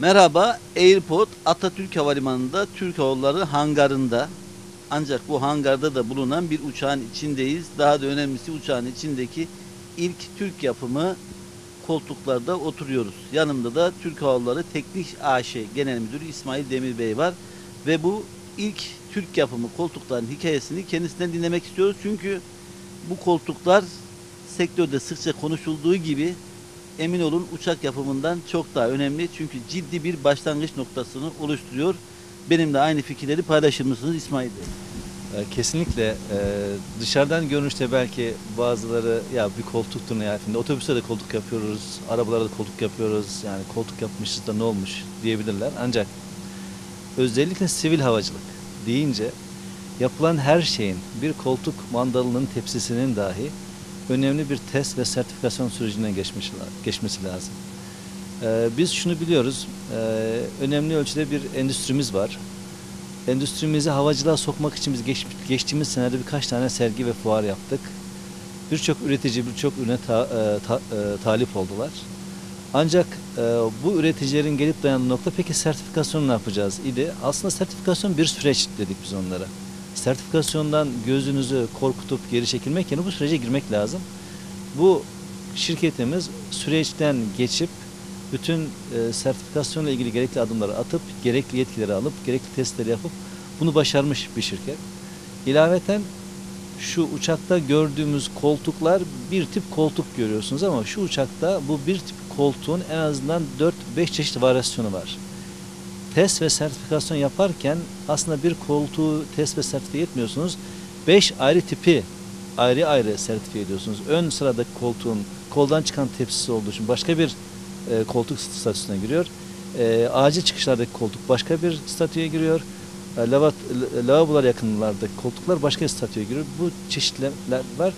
Merhaba, Airport Atatürk Havalimanı'nda Türk Hava Yolları hangarında. Ancak bu hangarda da bulunan bir uçağın içindeyiz. Daha da önemlisi uçağın içindeki ilk Türk yapımı koltuklarda oturuyoruz. Yanımda da Türk Hava Yolları Teknik AŞ Genel Müdürü İsmail Demir Bey var. Ve bu ilk Türk yapımı koltukların hikayesini kendisinden dinlemek istiyoruz. Çünkü bu koltuklar sektörde sıkça konuşulduğu gibi emin olun uçak yapımından çok daha önemli. Çünkü ciddi bir başlangıç noktasını oluşturuyor. Benimle aynı fikirleri paylaşır mısınız İsmail Bey? E, Kesinlikle e, dışarıdan görünüşte belki bazıları ya bir koltuktur nihayetinde otobüste de koltuk yapıyoruz, arabalarda da koltuk yapıyoruz yani koltuk yapmışız da ne olmuş diyebilirler. Ancak özellikle sivil havacılık deyince yapılan her şeyin bir koltuk mandalının tepsisinin dahi önemli bir test ve sertifikasyon sürecinden geçmesi, geçmesi lazım. E, Biz şunu biliyoruz, e, önemli ölçüde bir endüstrimiz var endüstrimizi havacılığa sokmak için biz geç- geçtiğimiz senede birkaç tane sergi ve fuar yaptık. Birçok üretici birçok ürüne ta- e, ta- e, talip oldular. Ancak e, bu üreticilerin gelip dayandığı nokta peki sertifikasyonu ne yapacağız idi. Aslında sertifikasyon bir süreç dedik biz onlara. Sertifikasyondan gözünüzü korkutup geri çekilmek yerine bu sürece girmek lazım. Bu şirketimiz süreçten geçip bütün e, sertifikasyonla ilgili gerekli adımları atıp, gerekli yetkileri alıp, gerekli testleri yapıp bunu başarmış bir şirket. İlaveten şu uçakta gördüğümüz koltuklar bir tip koltuk görüyorsunuz ama şu uçakta bu bir tip koltuğun en azından 4-5 çeşit varyasyonu var. Test ve sertifikasyon yaparken aslında bir koltuğu test ve sertifiye etmiyorsunuz. 5 ayrı tipi ayrı ayrı sertifiye ediyorsunuz. Ön sıradaki koltuğun koldan çıkan tepsisi olduğu için başka bir e, koltuk statüsüne giriyor. E, acil çıkışlardaki koltuk başka bir statüye giriyor. E, lava, lavabolar yakınlardaki koltuklar başka bir statüye giriyor. Bu çeşitler var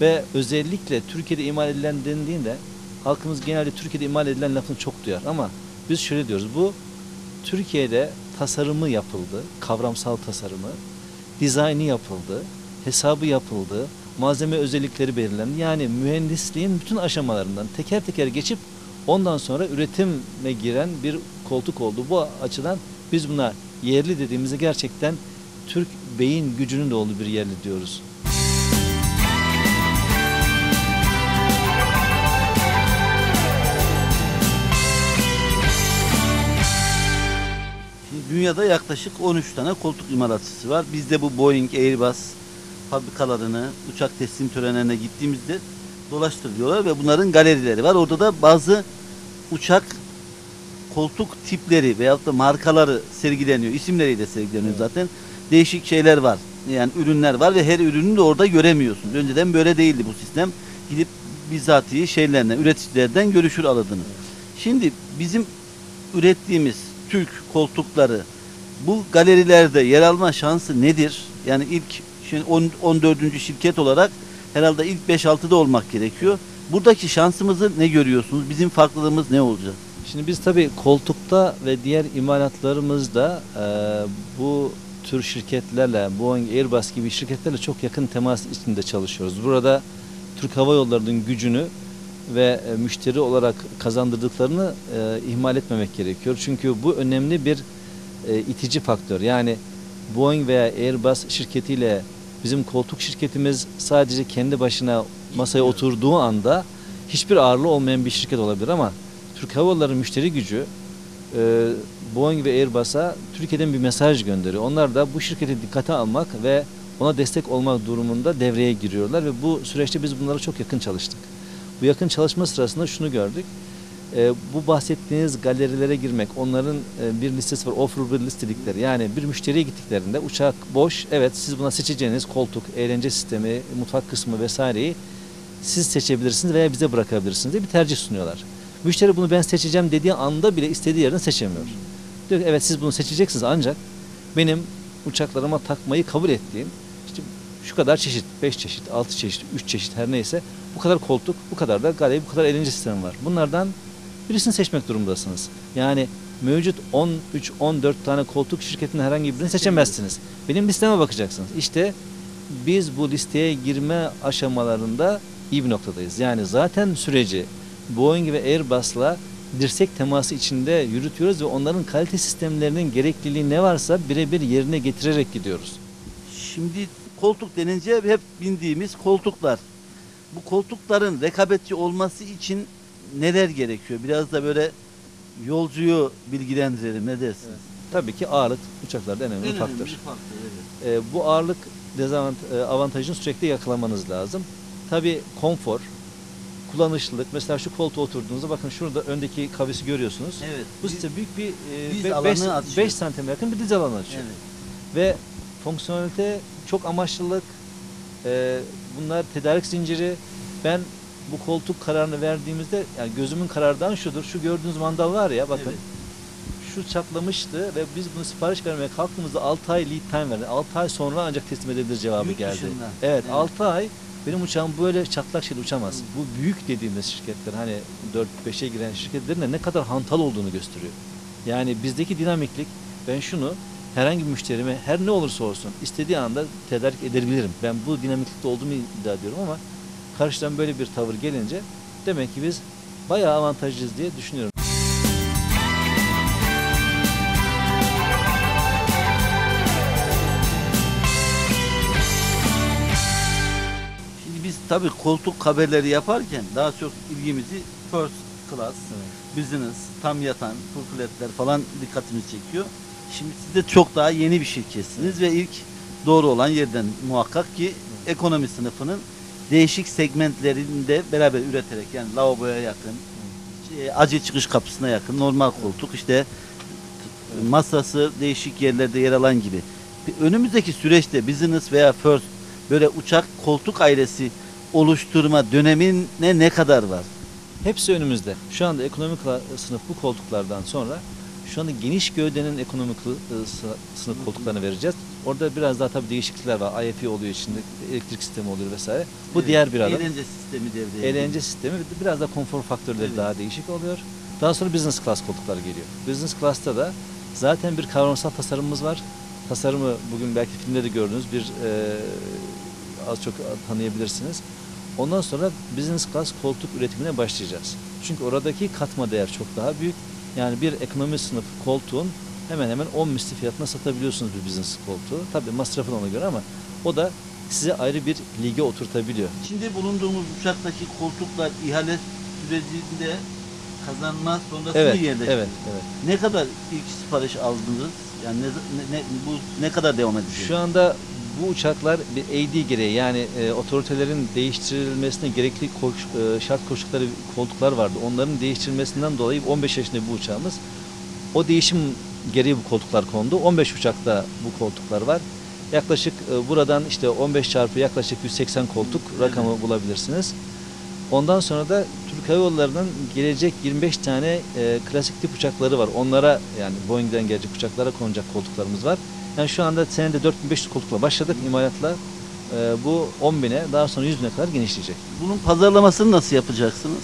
ve özellikle Türkiye'de imal edilen dendiğinde halkımız genelde Türkiye'de imal edilen lafını çok duyar ama biz şöyle diyoruz bu Türkiye'de tasarımı yapıldı, kavramsal tasarımı, dizaynı yapıldı, hesabı yapıldı, malzeme özellikleri belirlendi. Yani mühendisliğin bütün aşamalarından teker teker geçip ondan sonra üretime giren bir koltuk oldu. Bu açıdan biz buna yerli dediğimizde gerçekten Türk beyin gücünün de olduğu bir yerli diyoruz. Dünyada yaklaşık 13 tane koltuk imalatçısı var. Biz de bu Boeing, Airbus fabrikalarını, uçak teslim törenlerine gittiğimizde dolaştırıyorlar ve bunların galerileri var. Orada da bazı uçak koltuk tipleri veyahut da markaları sergileniyor. İsimleriyle sergileniyor zaten. Değişik şeyler var. Yani ürünler var ve her ürünü de orada göremiyorsunuz. Önceden böyle değildi bu sistem. Gidip bizatihi şeylerden, üreticilerden görüşür alırdınız. Şimdi bizim ürettiğimiz Türk koltukları bu galerilerde yer alma şansı nedir? Yani ilk şimdi 10 14. şirket olarak herhalde ilk 5-6'da olmak gerekiyor. Buradaki şansımızı ne görüyorsunuz? Bizim farklılığımız ne olacak? Şimdi biz tabii koltukta ve diğer imalatlarımızda e, bu tür şirketlerle, Boeing, Airbus gibi şirketlerle çok yakın temas içinde çalışıyoruz. Burada Türk Hava Yolları'nın gücünü ve e, müşteri olarak kazandırdıklarını e, ihmal etmemek gerekiyor. Çünkü bu önemli bir e, itici faktör. Yani Boeing veya Airbus şirketiyle bizim koltuk şirketimiz sadece kendi başına masaya oturduğu anda hiçbir ağırlığı olmayan bir şirket olabilir ama Türk Hava Yolları müşteri gücü e, Boeing ve Airbus'a Türkiye'den bir mesaj gönderiyor. Onlar da bu şirketi dikkate almak ve ona destek olmak durumunda devreye giriyorlar ve bu süreçte biz bunlara çok yakın çalıştık. Bu yakın çalışma sırasında şunu gördük. E, bu bahsettiğiniz galerilere girmek, onların e, bir listesi var, offerable list dedikleri. Yani bir müşteriye gittiklerinde uçak boş, evet siz buna seçeceğiniz koltuk, eğlence sistemi, mutfak kısmı vesaireyi siz seçebilirsiniz veya bize bırakabilirsiniz diye bir tercih sunuyorlar. Müşteri bunu ben seçeceğim dediği anda bile istediği yerden seçemiyor. Diyor ki evet siz bunu seçeceksiniz ancak benim uçaklarıma takmayı kabul ettiğim işte şu kadar çeşit, 5 çeşit, 6 çeşit, 3 çeşit her neyse bu kadar koltuk, bu kadar da galeri, bu kadar eğlence sistemi var. Bunlardan birisini seçmek durumundasınız. Yani mevcut 13-14 tane koltuk şirketinin herhangi birini seçemezsiniz. Benim listeme bakacaksınız. İşte biz bu listeye girme aşamalarında iyi bir noktadayız. Yani zaten süreci Boeing ve Airbus'la dirsek teması içinde yürütüyoruz ve onların kalite sistemlerinin gerekliliği ne varsa birebir yerine getirerek gidiyoruz. Şimdi koltuk denince hep bindiğimiz koltuklar. Bu koltukların rekabetçi olması için neler gerekiyor? Biraz da böyle yolcuyu bilgilendirelim. Ne dersiniz? Tabii ki ağırlık uçaklarda en önemli En faktör. önemli faktör, evet. E, bu ağırlık dezavant e, sürekli yakalamanız lazım. Tabii konfor, kullanışlılık. Mesela şu koltuğa oturduğunuzda bakın şurada öndeki kavisi görüyorsunuz. Evet. Bu size büyük bir diz 5 alanı açıyor. santim yakın bir diz alanı açıyor. Evet. Ve fonksiyonelite çok amaçlılık e, bunlar tedarik zinciri ben bu koltuk kararını verdiğimizde yani gözümün karardan şudur. Şu gördüğünüz mandal var ya bakın. Evet. Şu çatlamıştı ve biz bunu sipariş vermeye kalktığımızda 6 ay lead time verdi. 6 ay sonra ancak teslim edebilir cevabı geldi. Evet, Evet. 6 ay benim uçağım böyle çatlak şeyle uçamaz. Hı. Bu büyük dediğimiz şirketler hani 4-5'e giren şirketlerin de ne kadar hantal olduğunu gösteriyor. Yani bizdeki dinamiklik ben şunu herhangi bir müşterime her ne olursa olsun istediği anda tedarik edebilirim. Ben bu dinamiklikte olduğumu iddia ediyorum ama karşıdan böyle bir tavır gelince demek ki biz bayağı avantajlıyız diye düşünüyorum. Şimdi biz tabii koltuk haberleri yaparken daha çok ilgimizi first class, business, tam yatan, full flatler falan dikkatimizi çekiyor. Şimdi siz de çok daha yeni bir şirketsiniz ve ilk doğru olan yerden muhakkak ki ekonomi sınıfının değişik segmentlerinde beraber üreterek yani lavaboya yakın, şey, acil çıkış kapısına yakın normal koltuk işte masası değişik yerlerde yer alan gibi. Önümüzdeki süreçte business veya first böyle uçak koltuk ailesi oluşturma dönemine ne kadar var? Hepsi önümüzde. Şu anda ekonomik sınıf bu koltuklardan sonra şu anda geniş gövdenin ekonomik ı- sı- sınıf koltuklarını vereceğiz. Orada biraz daha tabii değişiklikler var. IFE oluyor içinde, elektrik sistemi oluyor vesaire. Bu Evet, diğer bir adım. Eğlence sistemi devreye Eğlence sistemi biraz da konfor faktörleri Evet. daha değişik oluyor. Daha sonra business class koltuklar geliyor. Business class'ta da zaten bir kavramsal tasarımımız var. Tasarımı bugün belki filmde de gördünüz bir e, az çok tanıyabilirsiniz. Ondan sonra business class koltuk üretimine başlayacağız. Çünkü oradaki katma değer çok daha büyük. Yani bir ekonomi sınıf koltuğun hemen hemen 10 misli fiyatına satabiliyorsunuz bir business koltuğu. Tabii masrafın ona göre ama o da size ayrı bir lige oturtabiliyor. Şimdi bulunduğumuz uçaktaki koltuklar ihale sürecinde kazanma sonrası Evet, mı yerleşti? evet, evet. Ne kadar ilk sipariş aldınız? Yani ne, ne, ne- bu ne kadar devam edecek? Şu anda bu uçaklar bir AD gereği yani e, otoritelerin değiştirilmesine gerekli koş, e, şart koşulları koltuklar vardı. Onların değiştirilmesinden dolayı 15 yaşında bu uçağımız. O değişim gereği bu koltuklar kondu. 15 uçakta bu koltuklar var. Yaklaşık e, buradan işte 15 çarpı yaklaşık 180 koltuk Evet. rakamı bulabilirsiniz. Ondan sonra da Türk Hava Yolları'nın gelecek 25 tane e, klasik tip uçakları var. Onlara yani Boeing'den gelecek uçaklara konacak koltuklarımız var. Yani şu anda senede 4500 koltukla başladık imalatla. E, bu 10 bine daha sonra 100 bine kadar genişleyecek. Bunun pazarlamasını nasıl yapacaksınız?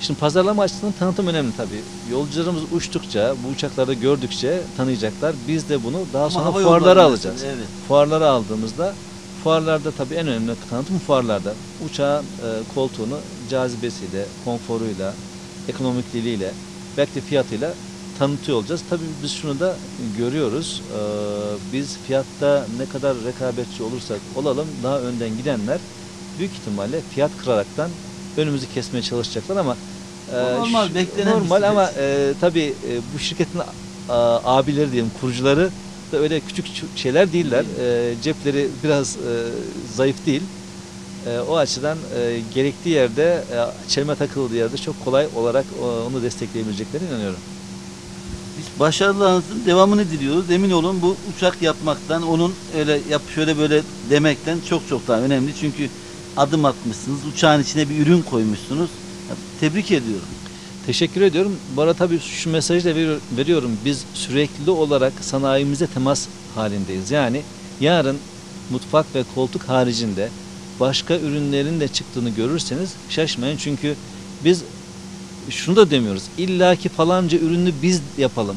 Şimdi pazarlama açısından tanıtım önemli tabii. Yolcularımız uçtukça, bu uçaklarda gördükçe tanıyacaklar. Biz de bunu daha sonra hava fuarlara yolları alacağız. mesela, Evet. Fuarlara aldığımızda fuarlarda tabii en önemli tanıtım fuarlarda. Uçağın e, koltuğunu cazibesiyle, konforuyla, ekonomikliliğiyle, belki de fiyatıyla tanıtıyor olacağız. Tabii biz şunu da görüyoruz. E, biz fiyatta ne kadar rekabetçi olursak olalım daha önden gidenler büyük ihtimalle fiyat kıraraktan önümüzü kesmeye çalışacaklar ama O normal, beklenen normal ama e, tabii e, bu şirketin abileri diyelim kurucuları da öyle küçük şeyler değiller. E, cepleri biraz e, zayıf değil. E, o açıdan e, gerektiği yerde, e, çelme takıldığı yerde çok kolay olarak e, onu destekleyebileceklerine inanıyorum. Başarılarınızın devamını diliyoruz. Emin olun bu uçak yapmaktan, onun öyle yap şöyle böyle demekten çok çok daha önemli. Çünkü adım atmışsınız, uçağın içine bir ürün koymuşsunuz. Tebrik ediyorum. Teşekkür ediyorum. Bu arada tabii şu mesajı da ver- veriyorum. Biz sürekli olarak sanayimize temas halindeyiz. Yani yarın mutfak ve koltuk haricinde başka ürünlerin de çıktığını görürseniz şaşmayın. Çünkü biz şunu da demiyoruz. İlla ki falanca ürünü biz yapalım.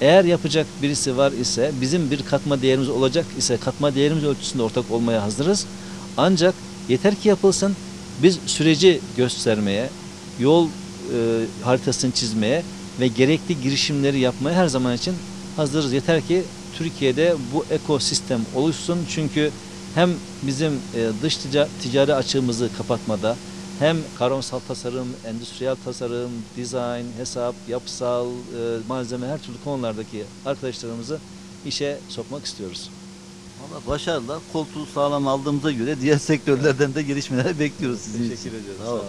Eğer yapacak birisi var ise bizim bir katma değerimiz olacak ise katma değerimiz ölçüsünde ortak olmaya hazırız. Ancak yeter ki yapılsın. Biz süreci göstermeye, yol e, haritasını çizmeye ve gerekli girişimleri yapmaya her zaman için hazırız. Yeter ki Türkiye'de bu ekosistem oluşsun. Çünkü hem bizim e, dış tica- ticari açığımızı kapatmada hem kavrasal tasarım, endüstriyel tasarım, dizayn, hesap, yapısal, e, malzeme her türlü konulardaki arkadaşlarımızı işe sokmak istiyoruz. Valla başarılar. Koltuğu sağlam aldığımıza göre diğer sektörlerden de gelişmeler bekliyoruz sizin için. ediyoruz. Sağ olun.